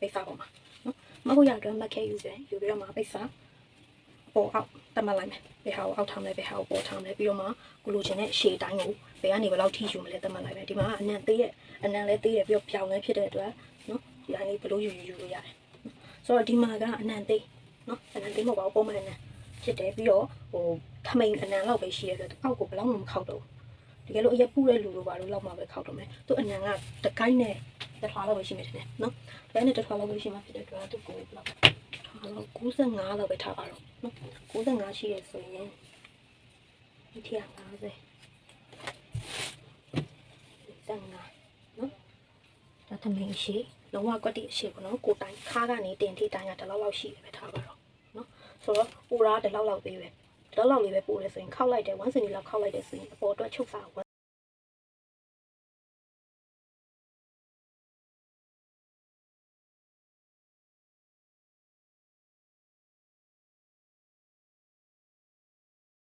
ပိတ်စာပေါ်မှာနော်မဟုတ်ရအတွက်မှတ်ခဲယူတယ်ယူပြီးတော့မှပိတ်စာပေါ်အောက်တတ်မှတ်လိုက်မယ်ဘယ်ဟာကိုအောက်ထားမလဲဘယ်ဟာကိုပေါ်ထားမလဲပြီးတော့မှကိုလိုချင်တဲ့ရှေ့တိုင်းကိုဘယ်ကနေဘယ်လောက်ထိယူမလဲတတ်မှတ်လိုက်မယ်ဒီမှာအနံသေးရဲ့အနံလည်းသေးတယ်ပြီးတော့ပြောင်းလည်းဖြစ်တဲ့အတွက်နော်ဒီတိုင်းလေးဘယ်လိုယူယူယူလို့ရတယ်ဆိုတော့ဒီမှာကအနံသေးနော်အနံသေးမဟုတ်ပါဘူးပုံမှန်အနံဖြစ်တယ်ပြီးတော့ဟိုထမိန်အနံလောက်ပဲရှိရတဲ့အတွက်အောက်ကိုဘယ်လောက်မှမခောက်တော့ဘူးတကယ်လို့အရက်ပူတဲ့လူလိုပါလို့လောက်မှပဲခောက်တော့မယ်သူအနံကတကိုင်းနဲ့ တစ်ထွားလောက်ပဲရှိမယ်ထင်တယ်နော်တကိုင်းနဲ့တစ်ထွားလောက်ပဲရှိမှဖြစ်တဲ့အတွက်သူကိုဘယ်လောက်ထားလောက်95လောက်ပဲထားပါတော့နော်95ရှိရဆိုရင်ဒီထက်50 55နော်ဒါသမင်ရှိလုံးဝကွက်တိအရှိပေါ့နော်ကိုတိုင်းခါကနေတင်ထိတိုင်းကဒီလောက်လောက်ရှိတယ်ပဲထားပါတော့နော်ဆိုတော့ပူရာဒီလောက်လောက်သေးပဲဒီလောက်လောက်လေးပဲပူတယ်ဆိုရင်ခောက်လိုက်တယ်1စင်တီလောက်ခောက်လိုက်တယ်ဆိုရင်အပေါ်အတွက်ချုပ်စာ